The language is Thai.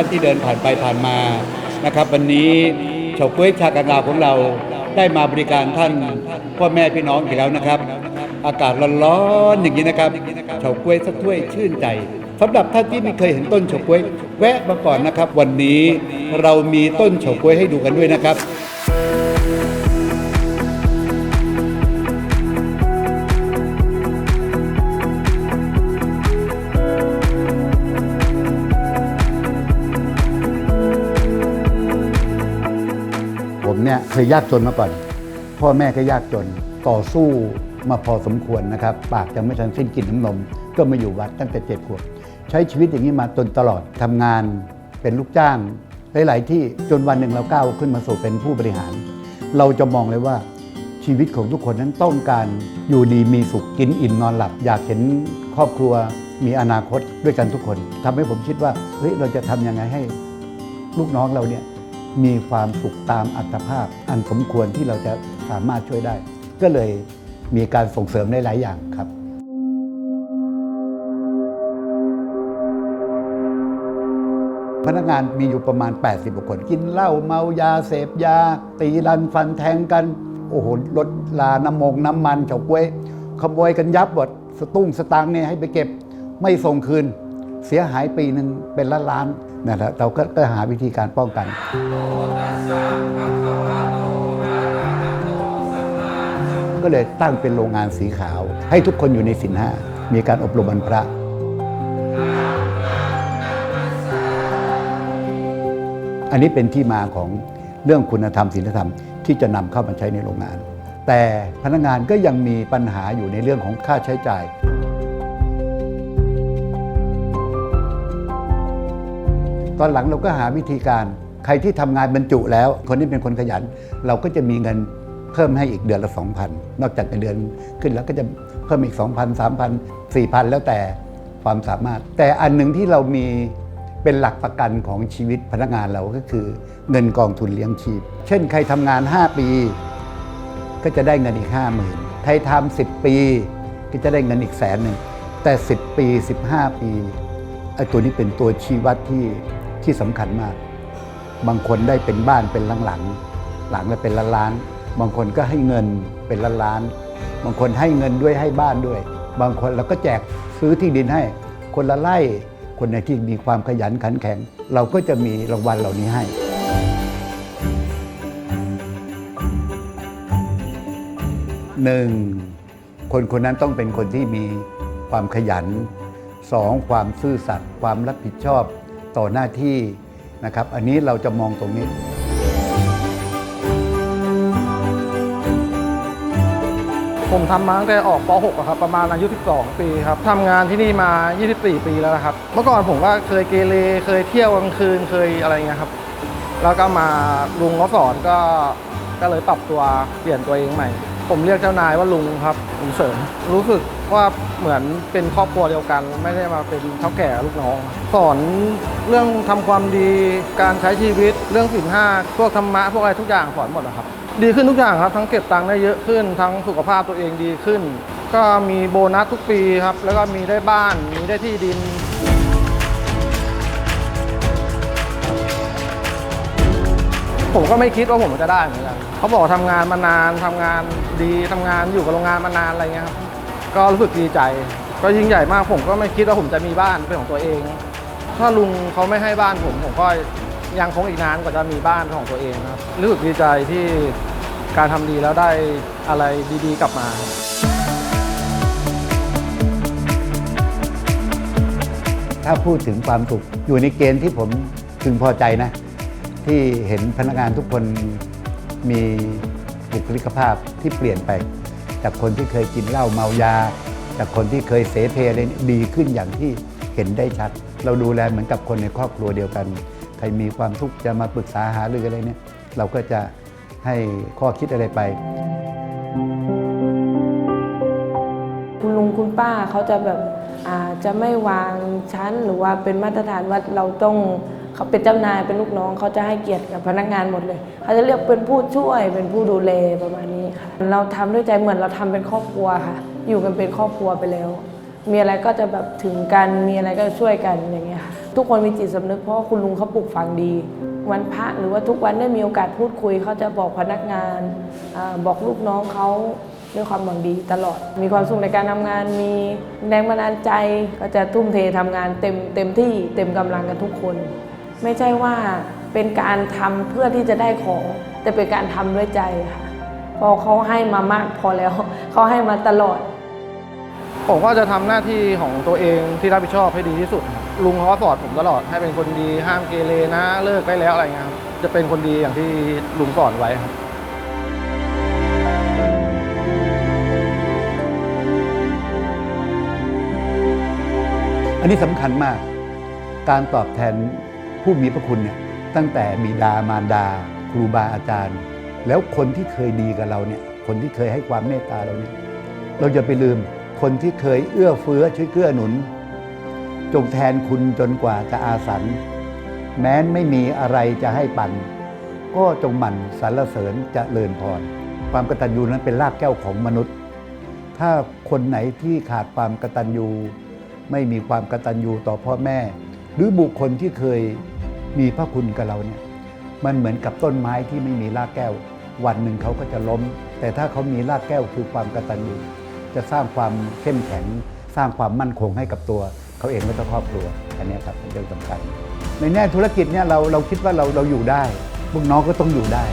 ท่านที่เดินผ่านไปผ่านมานะครับ วันนี้เฉาก้วยชากังลาวของเราได้มาบริการท่านพ่อแม่พี่น้องอีกแล้วนะครับ อากาศร้อนๆอย่างนี้นะครับเฉาก้วยสักถ้วยชื่นใจสำหรับท่านที่ไม่เคยเห็นต้นเฉาก้วยแวะมาก่อนนะครับ วันนี้เรามีต้นเฉาก้วยให้ดูกันด้วยนะครับ ยเคยยากจนมาก่อน พ่อแม่ก็ยากจนต่อสู้มาพอสมควรนะครับ ปากยังไม่ทันสิ้นกินน้ำนม ก็มาอยู่วัดตั้งแต่เจ็ดขวบใช้ชีวิตอย่างนี้มาจนตลอดทำงานเป็นลูกจ้าง หลาย ๆ ที่จนวันหนึ่งเราก้าวขึ้นมาสู่เป็นผู้บริหาร เราจะมองเลยว่าชีวิตของทุกคนนั้นต้องการอยู่ดีมีสุขกินอิ่มนอนหลับ อยากเห็นครอบครัวมีอนาคตด้วยกันทุกคนทำให้ผมคิดว่าเฮ้ยเราจะทำยังไงให้ลูกน้องเราเนี่ย มีความสุขตามอัตภาพ อันสมควรที่เราจะสามารถช่วยได้ ก็เลยมีการส่งเสริมได้หลายอย่างครับพนักงานมีอยู่ประมาณ 80กว่าคน กินเหล้าเมายาเสพยา ตีรันฟันแทงกัน โอ้โหลดลาน้ำมงน้ำมันเฉาก้วย ขโมยกันยับหมดสตุ้งสตางค์เนี่ยให้ไปเก็บไม่ส่งคืน เสียหายปีหนึ่งเป็นล้านล้านนะครับเราก็ก็หาวิธีการป้องกัน ก็เลยตั้งเป็นโรงงานสีขาว ให้ทุกคนอยู่ในสินห้ามีการอบรมบรรพระอันนี้เป็นที่มาของเรื่องคุณธรรมศีลธรรมที่จะนำเข้ามาใช้ในโรงงาน แต่พนักงานก็ยังมีปัญหาอยู่ในเรื่องของค่าใช้จ่าย ตอนหลังเราก็หาวิธีการ ใครที่ทำงานบรรจุแล้ว คนที่เป็นคนขยัน เราก็จะมีเงินเพิ่มให้อีกเดือนละ 2,000 นอกจากเงินเดือนขึ้นแล้วก็จะเพิ่มอีก 2,000 3,000 4,000 แล้วแต่ความสามารถ แต่อันหนึ่งที่เรามีเป็นหลักประกันของชีวิตพนักงานเราก็คือ เงินกองทุนเลี้ยงชีพ เช่น ใครทำงาน 5 ปี ก็จะได้เงินอีก 5 0,000 ใครทำ10 ปีก็จะได้เงินอีกแสนหนึ่งแต่ 10 ปี 15 ปีไอ้ตัวนี้เป็นตัวชี้วัดที่ ที่สำคัญมาก บางคนได้เป็นบ้านเป็นหลังๆ หลังละเป็นล้านล้านๆบางคนก็ให้เงินเป็นล้านล้านๆบางคนให้เงินด้วยให้บ้านด้วย บางคนเราก็แจกซื้อที่ดินให้ คนละไร่ คนไหนที่มีความขยันขันแข็ง เราก็จะมีรางวัลเหล่านี้ให้หนึ่งคนคนนั้นต้องเป็นคนที่มีความขยันสองความซื่อสัตย์ความรับผิดชอบ ต่อหน้าที่นะครับ อันนี้เราจะมองตรงนี้ ผมทำมาตั้งแต่ออกป .6 อะครับประมาณอายุ 12 ปีครับทำงานที่นี่มา 24 ปีแล้วนะครับ เมื่อก่อนผมก็เคยเกเรเคยเที่ยวกลางคืนเคยอะไรเงี้ยครับ แล้วก็มาลุงเขาสอนก็ก็เลยปรับตัวเปลี่ยนตัวเองใหม่ ผมเรียกเจ้านายว่าลุงครับ ลุงเสริมรู้สึกว่าเหมือนเป็นครอบครัวเดียวกัน ไม่ได้มาเป็นเท่าแก่ลูกน้อง สอนเรื่องทำความดีการใช้ชีวิตเรื่องสินห้าพวกธรรมะพวกอะไรทุกอย่างสอนหมดอะครับ ดีขึ้นทุกอย่างครับ ทั้งเก็บตังค์ได้เยอะขึ้น ทั้งสุขภาพตัวเองดีขึ้น ก็มีโบนัสทุกปีครับ แล้วก็มีได้บ้านมีได้ที่ดิน ผมก็ไม่คิดว่าผมจะได้เหมือนกันเขาบอกทำงานมานานทำงานดีทำงานอยู่กับโรงงานมานานอะไรเงี้ยครับก็รู้สึกดีใจ ก็ยิ่งใหญ่มากผมก็ไม่คิดว่าผมจะมีบ้านเป็นของตัวเอง ถ้าลุงเขาไม่ให้บ้านผมผมก็ยังคงอีกนานกว่าจะมีบ้านของตัวเองครับรู้สึกดีใจที่การทำดีแล้วได้อะไรดีๆ กลับมาถ้าพูดถึงความสุขอยู่ในเกณฑ์ที่ผมพึงพอใจนะ ที่เห็นพนักงานทุกคนมีบุคลิกภาพที่เปลี่ยนไป จากคนที่เคยกินเหล้าเมายา จากคนที่เคยเสเพอะไรนี่ดีขึ้นอย่างที่เห็นได้ชัด เราดูแลเหมือนกับคนในครอบครัวเดียวกัน ใครมีความทุกข์จะมาปรึกษาหารืออะไรเนี่ยเราก็จะให้ข้อคิดอะไรไป คุณลุงคุณป้าเขาจะแบบอ่าจะไม่วางชั้นหรือว่าเป็นมาตรฐานว่าเราต้อง เขาเป็นเจ้านายเป็นลูกน้องเขาจะให้เกียรติกับพนักงานหมดเลยเขาจะเรียกเป็นผู้ช่วยเป็นผู้ดูแลประมาณนี้ค่ะ เราทำด้วยใจเหมือนเราทำเป็นครอบครัวค่ะ อยู่กันเป็นครอบครัวไปแล้ว มีอะไรก็จะแบบถึงกันมีอะไรก็ช่วยกันอย่างเงี้ยค่ะทุกคนมีจิตสำนึกเพราะคุณลุงเขาปลูกฝังดีวันพระหรือว่าทุกวันได้มีโอกาสพูดคุยเขาจะบอกพนักงานอบอกลูกน้องเขาด้วยความหวังดีตลอด มีความสุขในการทำงาน มีแรงบันดาลใจ ก็จะทุ่มเททำงานเต็มเต็มที่เต็มกำลังกันทุกคน ไม่ใช่ว่าเป็นการทำเพื่อที่จะได้ของ แต่เป็นการทำด้วยใจค่ะเพอเขาให้มามากพอแล้วเขาให้มาตลอด ผมก็จะทำหน้าที่ของตัวเองที่รับผิดชอบให้ดีที่สุดครับลุงเขาก็สอนผมตลอดให้เป็นคนดีห้ามเกเรนะเลิกได้แล้วอะไรเงี้ยครับจะเป็นคนดีอย่างที่ลุงสอนไว้ครับอันนี้สำคัญมาก การตอบแทน ผู้มีพระคุณเนี่ยตั้งแต่บิดามารดา ครูบาอาจารย์ แล้วคนที่เคยดีกับเราเนี่ยคนที่เคยให้ความเมตตาเราเนี่ยเราจะไปลืมคนที่เคยเอื้อเฟื้อช่วยเกื้อหนุน จงแทนคุณจนกว่าจะอาสันแม้นไม่มีอะไรจะให้ปัน ก็จงหมั่นสรรเสริญจะเลิญพร ความกตัญญูนั้นเป็นรากแก้วของมนุษย์ ถ้าคนไหนที่ขาดความกตัญญู ไม่มีความกตัญญูต่อพ่อแม่ หรือบุคคลที่เคย มีพระคุณกับเราเนี่ยมันเหมือนกับต้นไม้ที่ไม่มีรากแก้ว วันหนึ่งเขาก็จะล้ม แต่ถ้าเขามีรากแก้วคือความกตัญญูจะสร้างความเข้มแข็ง สร้างความมั่นคงให้กับตัว เขาเองและครอบครัวอันนี้ครับเป็นเรื่องสำคัญในแง่ธุรกิจเนี่ยเราเราคิดว่าเราเราอยู่ได้พวกน้องก็ต้องอยู่ได้